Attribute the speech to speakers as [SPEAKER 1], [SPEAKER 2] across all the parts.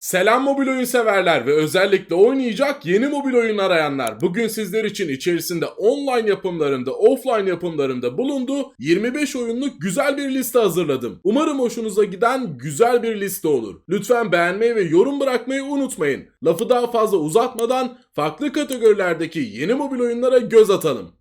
[SPEAKER 1] Selam mobil oyun severler ve özellikle oynayacak yeni mobil oyun arayanlar. Bugün sizler için içerisinde online yapımlarında, offline yapımlarında bulunduğu 25 oyunluk güzel bir liste hazırladım. Umarım hoşunuza giden güzel bir liste olur. Lütfen beğenmeyi ve yorum bırakmayı unutmayın. Lafı daha fazla uzatmadan farklı kategorilerdeki yeni mobil oyunlara göz atalım.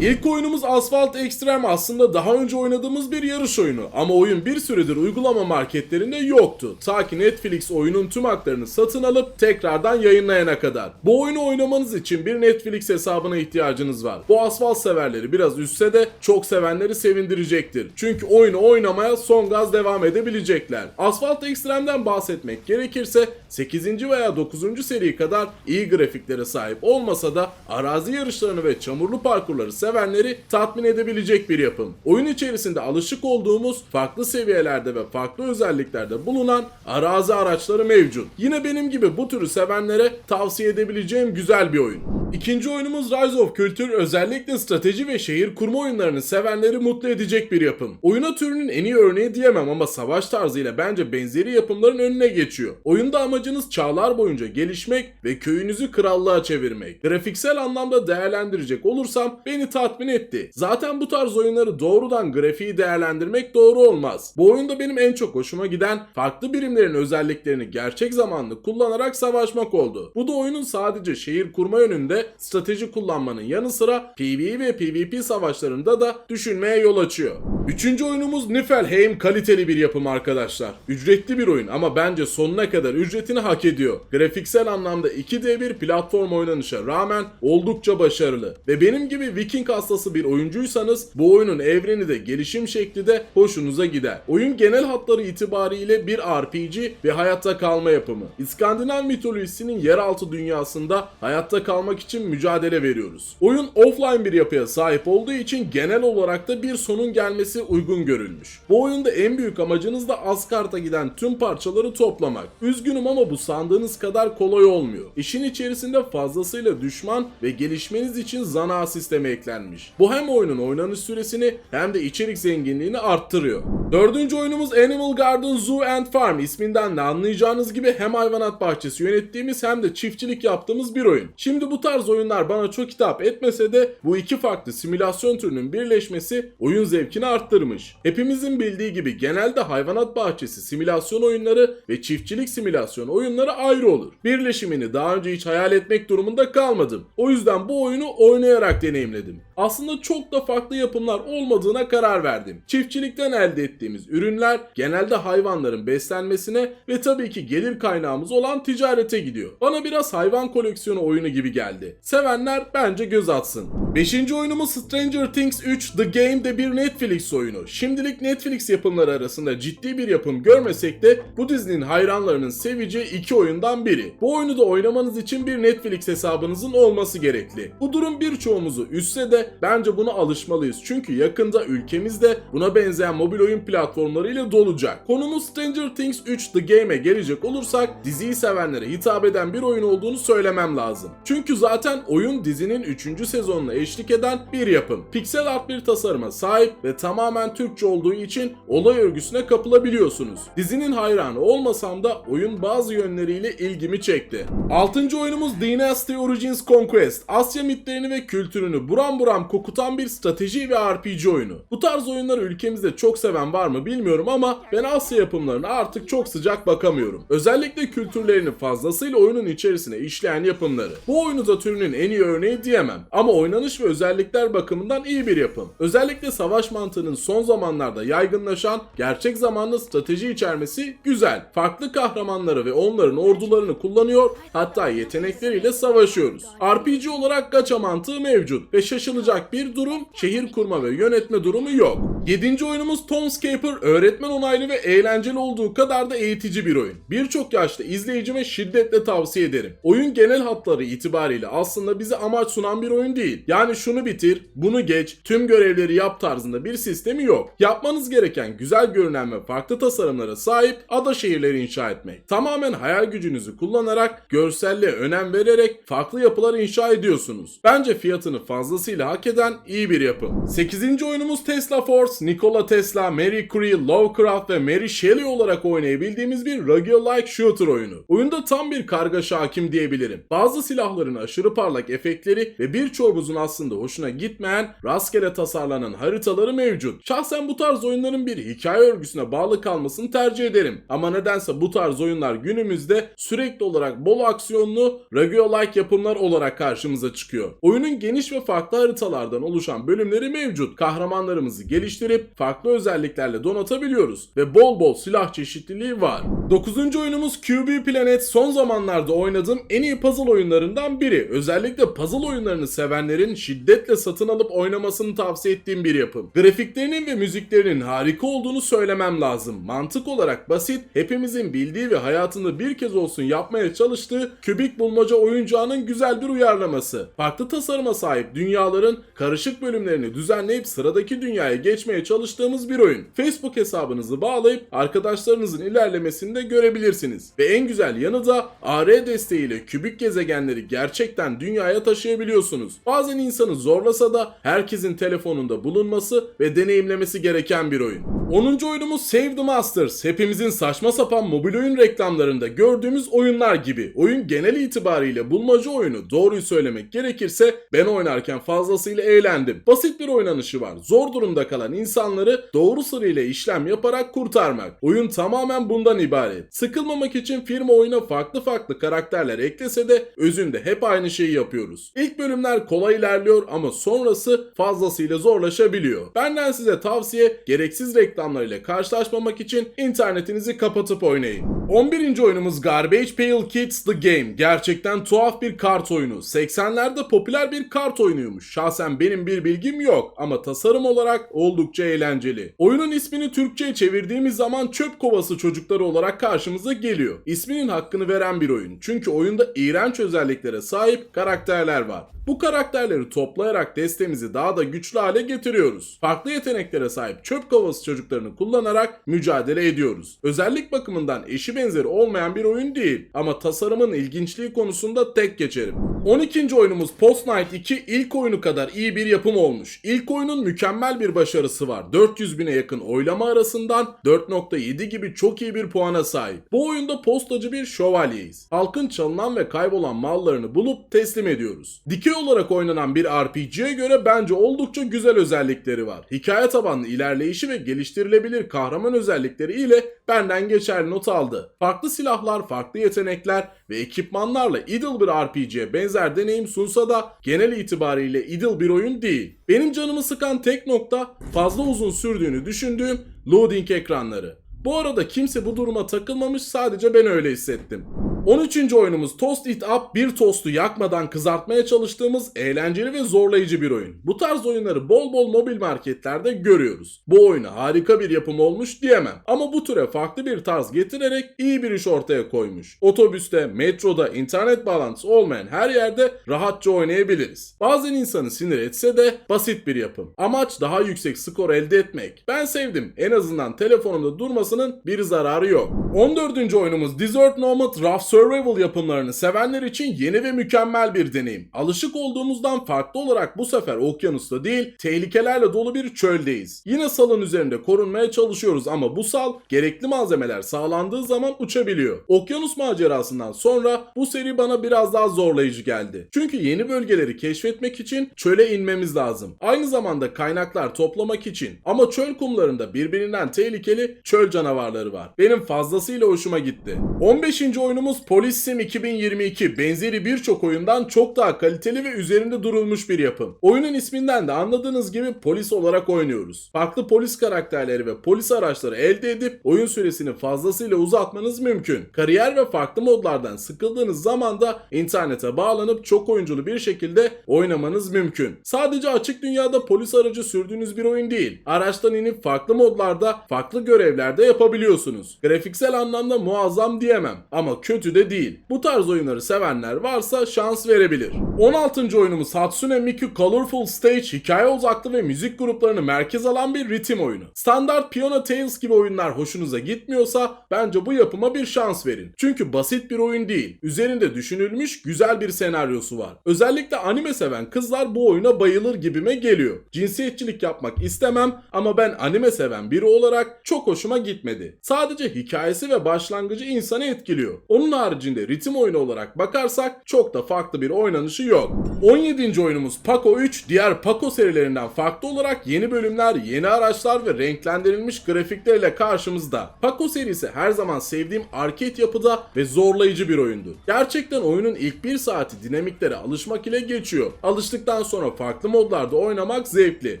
[SPEAKER 1] İlk oyunumuz Asphalt Extreme aslında daha önce oynadığımız bir yarış oyunu ama oyun bir süredir uygulama marketlerinde yoktu. Ta ki Netflix oyunun tüm haklarını satın alıp tekrardan yayınlayana kadar. Bu oyunu oynamanız için bir Netflix hesabına ihtiyacınız var. Bu asfalt severleri biraz üstse de çok sevenleri sevindirecektir. Çünkü oyunu oynamaya son gaz devam edebilecekler. Asphalt Extreme'den bahsetmek gerekirse 8. veya 9. seri kadar iyi grafiklere sahip olmasa da arazi yarışlarını ve çamurlu parkurları sevenleri tatmin edebilecek bir yapım. Oyun içerisinde alışık olduğumuz farklı seviyelerde ve farklı özelliklerde bulunan arazi araçları mevcut. Yine benim gibi bu türü sevenlere tavsiye edebileceğim güzel bir oyun. İkinci oyunumuz Rise of Culture özellikle strateji ve şehir kurma oyunlarını sevenleri mutlu edecek bir yapım. Oyuna türünün en iyi örneği diyemem ama savaş tarzıyla bence benzeri yapımların önüne geçiyor. Oyunda amacınız çağlar boyunca gelişmek ve köyünüzü krallığa çevirmek. Grafiksel anlamda değerlendirecek olursam beni tatmin etti. Zaten bu tarz oyunları doğrudan grafiği değerlendirmek doğru olmaz. Bu oyunda benim en çok hoşuma giden farklı birimlerin özelliklerini gerçek zamanlı kullanarak savaşmak oldu. Bu da oyunun sadece şehir kurma yönünde strateji kullanmanın yanı sıra PvE ve PvP savaşlarında da düşünmeye yol açıyor. Üçüncü oyunumuz Niflheim kaliteli bir yapım arkadaşlar. Ücretli bir oyun ama bence sonuna kadar ücretini hak ediyor. Grafiksel anlamda 2D bir platform oynanışa rağmen oldukça başarılı. Ve benim gibi Viking hastası bir oyuncuysanız bu oyunun evreni de gelişim şekli de hoşunuza gider. Oyun genel hatları itibariyle bir RPG ve hayatta kalma yapımı. İskandinav mitolojisinin yeraltı dünyasında hayatta kalmak için mücadele veriyoruz. Oyun offline bir yapıya sahip olduğu için genel olarak da bir sonun gelmesi uygun görülmüş. Bu oyunda en büyük amacınız da Asgard'a giden tüm parçaları toplamak. Üzgünüm ama bu sandığınız kadar kolay olmuyor. İşin içerisinde fazlasıyla düşman ve gelişmeniz için zana sistemi eklenmiş. Bu hem oyunun oynanış süresini hem de içerik zenginliğini arttırıyor. Dördüncü oyunumuz Animal Garden Zoo and Farm isminden de anlayacağınız gibi hem hayvanat bahçesi yönettiğimiz hem de çiftçilik yaptığımız bir oyun. Şimdi bu tarz oyunlar bana çok hitap etmese de bu iki farklı simülasyon türünün birleşmesi oyun zevkini arttırmış. Hepimizin bildiği gibi genelde hayvanat bahçesi simülasyon oyunları ve çiftçilik simülasyon oyunları ayrı olur. Birleşimini daha önce hiç hayal etmek durumunda kalmadım. O yüzden bu oyunu oynayarak deneyimledim. Aslında çok da farklı yapımlar olmadığına karar verdim. Çiftçilikten elde ettiğimiz ürünler genelde hayvanların beslenmesine ve tabii ki gelir kaynağımız olan ticarete gidiyor. Bana biraz hayvan koleksiyonu oyunu gibi geldi. Sevenler bence göz atsın. Beşinci oyunumuz Stranger Things 3 The Game de bir Netflix oyunu. Şimdilik Netflix yapımları arasında ciddi bir yapım görmesek de bu dizinin hayranlarının seveceği iki oyundan biri. Bu oyunu da oynamanız için bir Netflix hesabınızın olması gerekli. Bu durum birçoğumuzu üstse de bence buna alışmalıyız. Çünkü yakında ülkemizde buna benzeyen mobil oyun platformlarıyla dolacak. Konumuz Stranger Things 3 The Game'e gelecek olursak diziyi sevenlere hitap eden bir oyun olduğunu söylemem lazım. Çünkü zaten oyun dizinin 3. sezonuna eşlik eden bir yapım. Piksel art bir tasarıma sahip ve tamamen Türkçe olduğu için olay örgüsüne kapılabiliyorsunuz. Dizinin hayranı olmasam da oyun bazı yönleriyle ilgimi çekti. 6. oyunumuz Dynasty Origins Conquest. Asya mitlerini ve kültürünü buram buram kokutan bir strateji ve RPG oyunu. Bu tarz oyunları ülkemizde çok seven var mı bilmiyorum ama ben Asya yapımlarına artık çok sıcak bakamıyorum. Özellikle kültürlerini fazlasıyla oyunun içerisine işleyen yapımları. Bu oyunu da türünün en iyi örneği diyemem ama oynanış ve özellikler bakımından iyi bir yapım. Özellikle savaş mantığının son zamanlarda yaygınlaşan gerçek zamanlı strateji içermesi güzel. Farklı kahramanları ve onların ordularını kullanıyor hatta yetenekleriyle savaşıyoruz. RPG olarak gacha mantığı mevcut ve şaşılacak bir durum şehir kurma ve yönetme durumu yok. 7. oyunumuz Tomescaper öğretmen onaylı ve eğlenceli olduğu kadar da eğitici bir oyun. Birçok yaşta izleyicime şiddetle tavsiye ederim. Oyun genel hatları itibariyle aslında bize amaç sunan bir oyun değil. Yani şunu bitir, bunu geç, tüm görevleri yap tarzında bir sistemi yok. Yapmanız gereken güzel görünen ve farklı tasarımlara sahip ada şehirleri inşa etmek. Tamamen hayal gücünüzü kullanarak, görselliğe önem vererek farklı yapılar inşa ediyorsunuz. Bence fiyatını fazlasıyla hak eden iyi bir yapım. 8. oyunumuz Tesla Force, Nikola Tesla, Mary Curie, Lovecraft ve Mary Shelley olarak oynayabildiğimiz bir roguelike shooter oyunu. Oyunda tam bir kargaşa hakim diyebilirim. Bazı silahların aşırı parlak efektleri ve birçoğumuzun aslında hoşuna gitmeyen rastgele tasarlanan haritaları mevcut. Şahsen bu tarz oyunların bir hikaye örgüsüne bağlı kalmasını tercih ederim. Ama nedense bu tarz oyunlar günümüzde sürekli olarak bol aksiyonlu roguelike yapımlar olarak karşımıza çıkıyor. Oyunun geniş ve farklı haritalardan oluşan bölümleri mevcut. Kahramanlarımızı geliştirip farklı özelliklerle donatabiliyoruz ve bol bol silah çeşitliliği var. 9. oyunumuz QB Planet son zamanlarda oynadığım en iyi puzzle oyunlarından biri. Özellikle puzzle oyunlarını sevenlerin şiddetle satın alıp oynamasını tavsiye ettiğim bir yapım. Grafiklerinin ve müziklerinin harika olduğunu söylemem lazım. Mantık olarak basit, hepimizin bildiği ve hayatında bir kez olsun yapmaya çalıştığı kübik bulmaca oyuncağının güzel bir uyarlaması. Farklı tasarıma sahip dünyaların karışık bölümlerini düzenleyip sıradaki dünyaya geçmeye çalıştığımız bir oyun. Facebook hesabınızı bağlayıp arkadaşlarınızın ilerlemesini de görebilirsiniz. Ve en güzel yanı da AR desteğiyle kübik gezegenleri gerçekten dünyaya taşıyabiliyorsunuz. Bazen insanı zorlasa da herkesin telefonunda bulunması ve deneyimlemesi gereken bir oyun. 10. oyunumuz Save the Masters. Hepimizin saçma sapan mobil oyun reklamlarında gördüğümüz oyunlar gibi. Oyun genel itibariyle bulmaca oyunu. Doğruyu söylemek gerekirse ben oynarken fazlasıyla eğlendim. Basit bir oynanışı var. Zor durumda kalan insanları doğru sırayla işlem yaparak kurtarmak. Oyun tamamen bundan ibaret. Sıkılmamak için firma oyuna farklı farklı karakterler eklese de özünde hep aynı şeyi yapıyoruz. İlk bölümler kolay ilerliyor ama sonrası fazlasıyla zorlaşabiliyor. Benden size tavsiye gereksiz reklamlarıyla karşılaşmamak için internetinizi kapatıp oynayın. 11. oyunumuz Garbage Pail Kids The Game. Gerçekten tuhaf bir kart oyunu. 80'lerde popüler bir kart oyunuymuş. Şahsen benim bir bilgim yok ama tasarım olarak oldukça eğlenceli. Oyunun ismini Türkçe'ye çevirdiğimiz zaman çöp kovası çocukları olarak karşımıza geliyor. İsminin hakkını veren bir oyun. Çünkü oyunda iğrenç özelliklere sahip karakterler var. Bu karakterleri toplayarak destemizi daha da güçlü hale getiriyoruz. Farklı yeteneklere sahip çöp kovası çocuklarını kullanarak mücadele ediyoruz. Özellik bakımından eşi benzeri olmayan bir oyun değil ama tasarımın ilginçliği konusunda tek geçerim. 12. oyunumuz Post Night 2 ilk oyunu kadar iyi bir yapım olmuş. İlk oyunun mükemmel bir başarısı var. 400 bine yakın oylama arasından 4.7 gibi çok iyi bir puana sahip. Bu oyunda postacı bir şövalyeyiz. Halkın çalınan ve kaybolan mallarını bulup teslim ediyoruz. Dikey olarak oynanan bir RPG'ye göre bence oldukça güzel özellikleri var. Hikaye tabanlı ilerleyişi ve geliştirilebilir kahraman özellikleri ile benden geçerli not aldı. Farklı silahlar, farklı yetenekler ve ekipmanlarla idle bir RPG'ye benzer deneyim sunsa da genel itibariyle idle bir oyun değil. Benim canımı sıkan tek nokta fazla uzun sürdüğünü düşündüğüm loading ekranları. Bu arada kimse bu duruma takılmamış sadece ben öyle hissettim. 13. oyunumuz Toast It Up bir tostu yakmadan kızartmaya çalıştığımız eğlenceli ve zorlayıcı bir oyun. Bu tarz oyunları bol bol mobil marketlerde görüyoruz. Bu oyunu harika bir yapım olmuş diyemem. Ama bu türe farklı bir tarz getirerek iyi bir iş ortaya koymuş. Otobüste, metroda, internet bağlantısı olmayan her yerde rahatça oynayabiliriz. Bazen insanı sinir etse de basit bir yapım. Amaç daha yüksek skor elde etmek. Ben sevdim. En azından telefonumda durmasının bir zararı yok. 14. oyunumuz Desert Nomad Rough Survival yapımlarını sevenler için yeni ve mükemmel bir deneyim. Alışık olduğumuzdan farklı olarak bu sefer okyanusta değil, tehlikelerle dolu bir çöldeyiz. Yine salın üzerinde korunmaya çalışıyoruz ama bu sal gerekli malzemeler sağlandığı zaman uçabiliyor. Okyanus macerasından sonra bu seri bana biraz daha zorlayıcı geldi. Çünkü yeni bölgeleri keşfetmek için çöle inmemiz lazım. Aynı zamanda kaynaklar toplamak için. Ama çöl kumlarında birbirinden tehlikeli çöl canavarları var. Benim fazlasıyla hoşuma gitti. 15. oyunumuz Police Sim 2022 benzeri birçok oyundan çok daha kaliteli ve üzerinde durulmuş bir yapım. Oyunun isminden de anladığınız gibi polis olarak oynuyoruz. Farklı polis karakterleri ve polis araçları elde edip oyun süresini fazlasıyla uzatmanız mümkün. Kariyer ve farklı modlardan sıkıldığınız zaman da internete bağlanıp çok oyunculu bir şekilde oynamanız mümkün. Sadece açık dünyada polis aracı sürdüğünüz bir oyun değil. Araçtan inip farklı modlarda, farklı görevlerde yapabiliyorsunuz. Grafiksel anlamda muazzam diyemem ama kötü ölçüde değil. Bu tarz oyunları sevenler varsa şans verebilir. 16. oyunumuz Hatsune Miku Colorful Stage hikaye odaklı ve müzik gruplarını merkez alan bir ritim oyunu. Standart Piano Tales gibi oyunlar hoşunuza gitmiyorsa bence bu yapıma bir şans verin. Çünkü basit bir oyun değil. Üzerinde düşünülmüş güzel bir senaryosu var. Özellikle anime seven kızlar bu oyuna bayılır gibime geliyor. Cinsiyetçilik yapmak istemem ama ben anime seven biri olarak çok hoşuma gitmedi. Sadece hikayesi ve başlangıcı insanı etkiliyor. Onun haricinde ritim oyunu olarak bakarsak çok da farklı bir oynanışı yok. 17. oyunumuz Paco 3 diğer Paco serilerinden farklı olarak yeni bölümler, yeni araçlar ve renklendirilmiş grafikleriyle karşımızda. Paco serisi her zaman sevdiğim arcade yapıda ve zorlayıcı bir oyundu. Gerçekten oyunun ilk bir saati dinamiklere alışmak ile geçiyor. Alıştıktan sonra farklı modlarda oynamak zevkli.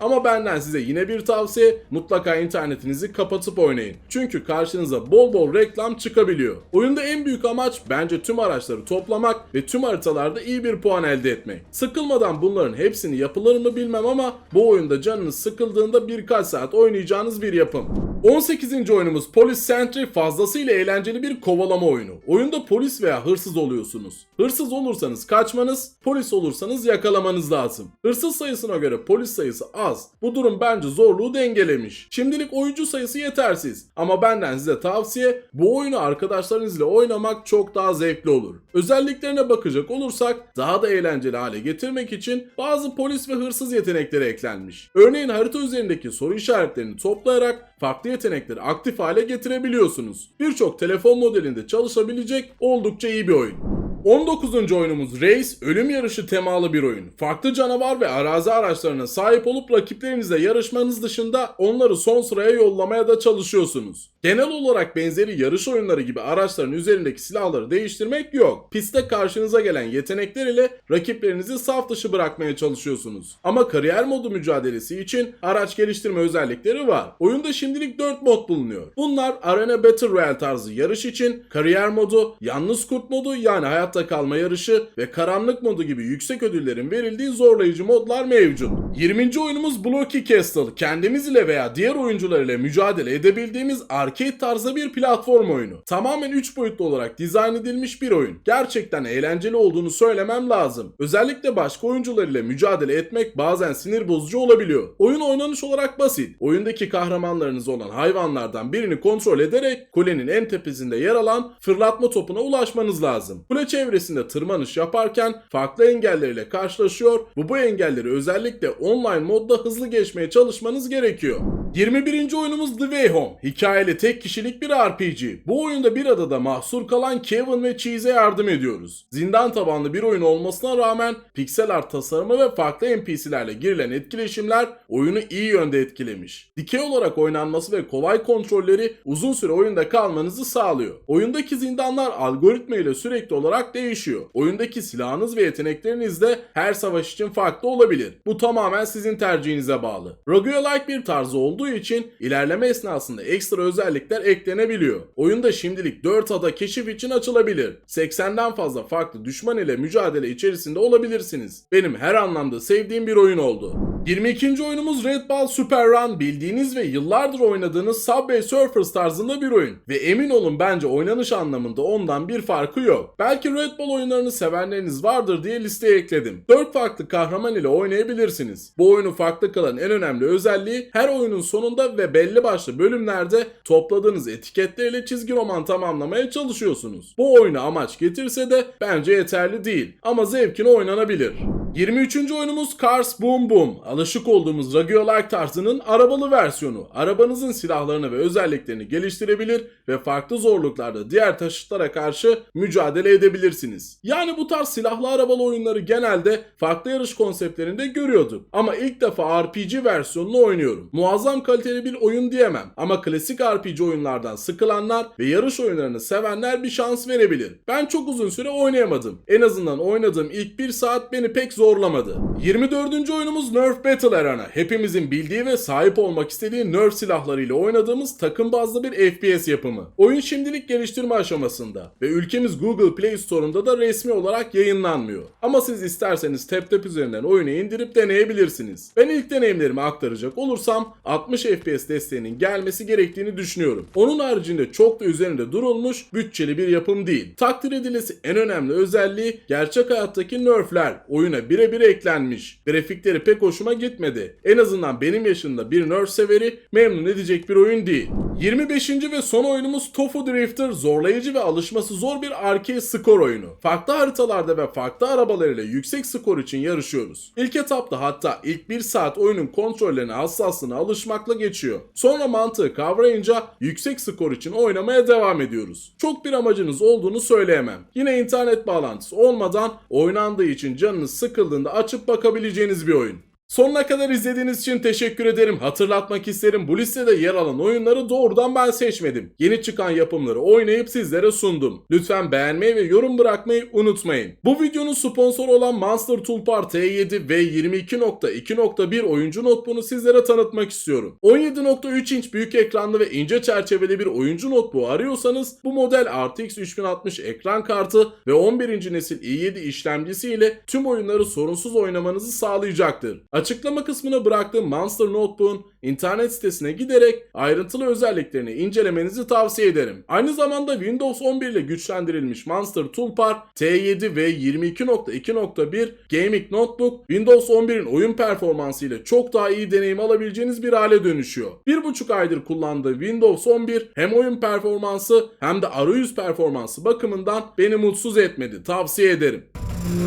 [SPEAKER 1] Ama benden size yine bir tavsiye mutlaka internetinizi kapatıp oynayın. Çünkü karşınıza bol bol reklam çıkabiliyor. Oyunda en büyük amaç bence tüm araçları toplamak ve tüm haritalarda iyi bir puan elde etmek. Sıkılmadan bunların hepsini yapılır mı bilmem ama bu oyunda canınız sıkıldığında birkaç saat oynayacağınız bir yapım. 18. oyunumuz Police Sentry fazlasıyla eğlenceli bir kovalama oyunu. Oyunda polis veya hırsız oluyorsunuz. Hırsız olursanız kaçmanız, polis olursanız yakalamanız lazım. Hırsız sayısına göre polis sayısı az. Bu durum bence zorluğu dengelemiş. Şimdilik oyuncu sayısı yetersiz. Ama benden size tavsiye bu oyunu arkadaşlarınızla oynamak çok daha zevkli olur. Özelliklerine bakacak olursak daha da eğlenceli hale getirmek için bazı polis ve hırsız yetenekleri eklenmiş. Örneğin harita üzerindeki soru işaretlerini toplayarak farklı yetenekleri aktif hale getirebiliyorsunuz. Birçok telefon modelinde çalışabilecek oldukça iyi bir oyun. 19. oyunumuz Race, ölüm yarışı temalı bir oyun. Farklı canavar ve arazi araçlarına sahip olup rakiplerinizle yarışmanız dışında onları son sıraya yollamaya da çalışıyorsunuz. Genel olarak benzeri yarış oyunları gibi araçların üzerindeki silahları değiştirmek yok. Pistte karşınıza gelen yetenekler ile rakiplerinizi saf dışı bırakmaya çalışıyorsunuz. Ama kariyer modu mücadelesi için araç geliştirme özellikleri var. Oyunda şimdilik 4 mod bulunuyor. Bunlar Arena Battle Royale tarzı yarış için, kariyer modu, yalnız kurt modu yani hayatta kalma yarışı ve karanlık modu gibi yüksek ödüllerin verildiği zorlayıcı modlar mevcut. 20. oyunumuz Blocky Castle. Kendimiz ile veya diğer oyuncular ile mücadele edebildiğimiz arcade tarzı bir platform oyunu. Tamamen 3 boyutlu olarak dizayn edilmiş bir oyun. Gerçekten eğlenceli olduğunu söylemem lazım. Özellikle başka oyuncular ile mücadele etmek bazen sinir bozucu olabiliyor. Oyun oynanış olarak basit. Oyundaki kahramanlarınız olan hayvanlardan birini kontrol ederek kulenin en tepesinde yer alan fırlatma topuna ulaşmanız lazım. Kule çevresinde tırmanış yaparken farklı engellerle karşılaşıyor. Bu bu engelleri özellikle online modda hızlı geçmeye çalışmanız gerekiyor. 21. oyunumuz The Way Home. Hikayeli tek kişilik bir RPG. Bu oyunda bir adada mahsur kalan Kevin ve Cheese'e yardım ediyoruz. Zindan tabanlı bir oyun olmasına rağmen piksel art tasarımı ve farklı NPC'lerle girilen etkileşimler oyunu iyi yönde etkilemiş. Dikey olarak oynanması ve kolay kontrolleri uzun süre oyunda kalmanızı sağlıyor. Oyundaki zindanlar algoritma ile sürekli olarak değişiyor. Oyundaki silahınız ve yetenekleriniz de her savaş için farklı olabilir. Bu tamamen sizin tercihinize bağlı. Roguelike bir tarzı olduğu için ilerleme esnasında ekstra özellikler eklenebiliyor. Oyunda şimdilik 4 ada keşif için açılabilir. 80'den fazla farklı düşman ile mücadele içerisinde olabilirsiniz. Benim her anlamda sevdiğim bir oyun oldu. 22. oyunumuz Red Ball Super Run bildiğiniz ve yıllardır oynadığınız Subway Surfers tarzında bir oyun. Ve emin olun bence oynanış anlamında ondan bir farkı yok. Belki Red Ball oyunlarını sevenleriniz vardır diye listeye ekledim. 4 farklı kahraman ile oynayabilirsiniz. Bu oyunu farklı kılan en önemli özelliği her oyunun sonunda ve belli başlı bölümlerde topladığınız etiketlerle çizgi roman tamamlamaya çalışıyorsunuz. Bu oyuna amaç getirse de bence yeterli değil ama zevkine oynanabilir. 23. oyunumuz Cars Boom Boom. Alışık olduğumuz roguelike tarzının arabalı versiyonu. Arabanızın silahlarını ve özelliklerini geliştirebilir ve farklı zorluklarda diğer taşıtlara karşı mücadele edebilirsiniz. Yani bu tarz silahlı arabalı oyunları genelde farklı yarış konseptlerinde görüyorduk. Ama ilk defa RPG versiyonunu oynuyorum. Muazzam kaliteli bir oyun diyemem ama klasik RPG oyunlardan sıkılanlar ve yarış oyunlarını sevenler bir şans verebilir. Ben çok uzun süre oynayamadım. En azından oynadığım ilk bir saat beni pek zorlamadı. 24. oyunumuz Nerf Battle Arena hepimizin bildiği ve sahip olmak istediği Nerf silahlarıyla oynadığımız takım bazlı bir FPS yapımı. Oyun şimdilik geliştirme aşamasında ve ülkemiz Google Play Store'unda da resmi olarak yayınlanmıyor. Ama siz isterseniz TapTap üzerinden oyunu indirip deneyebilirsiniz. Ben ilk deneyimlerimi aktaracak olursam 60 FPS desteğinin gelmesi gerektiğini düşünüyorum. Onun haricinde çok da üzerinde durulmuş bütçeli bir yapım değil. Takdir edilesi en önemli özelliği gerçek hayattaki nerfler oyuna birebir eklenmiş. Grafikleri pek hoşuma gitmedi. En azından benim yaşımda bir nerf severi memnun edecek bir oyun değil. 25. ve son oyunumuz Tofu Drifter zorlayıcı ve alışması zor bir arcade skor oyunu. Farklı haritalarda ve farklı arabalarıyla yüksek skor için yarışıyoruz. İlk etapta hatta ilk 1 saat oyunun kontrollerine hassaslığına alışmakla geçiyor. Sonra mantığı kavrayınca yüksek skor için oynamaya devam ediyoruz. Çok bir amacınız olduğunu söyleyemem. Yine internet bağlantısı olmadan oynandığı için canınız sıkıldığında açıp bakabileceğiniz bir oyun. Sonuna kadar izlediğiniz için teşekkür ederim. Hatırlatmak isterim bu listede yer alan oyunları doğrudan ben seçmedim. Yeni çıkan yapımları oynayıp sizlere sundum. Lütfen beğenmeyi ve yorum bırakmayı unutmayın. Bu videonun sponsoru olan Monster Toolbar T7 ve 22.2.1 oyuncu notebook'unu sizlere tanıtmak istiyorum. 17.3 inç büyük ekranlı ve ince çerçeveli bir oyuncu notebook arıyorsanız bu model RTX 3060 ekran kartı ve 11. nesil i7 işlemcisi ile tüm oyunları sorunsuz oynamanızı sağlayacaktır. Açıklama kısmına bıraktığım Monster Notebook'un internet sitesine giderek ayrıntılı özelliklerini incelemenizi tavsiye ederim. Aynı zamanda Windows 11 ile güçlendirilmiş Monster Toolbar T7 ve 22.2.1 Gaming Notebook Windows 11'in oyun performansı ile çok daha iyi deneyim alabileceğiniz bir hale dönüşüyor. Bir buçuk aydır kullandığı Windows 11 hem oyun performansı hem de arayüz performansı bakımından beni mutsuz etmedi. Tavsiye ederim.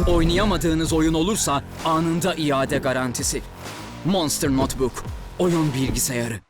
[SPEAKER 2] Oynayamadığınız oyun olursa anında iade garantisi. Monster Notebook. Oyun bilgisayarı.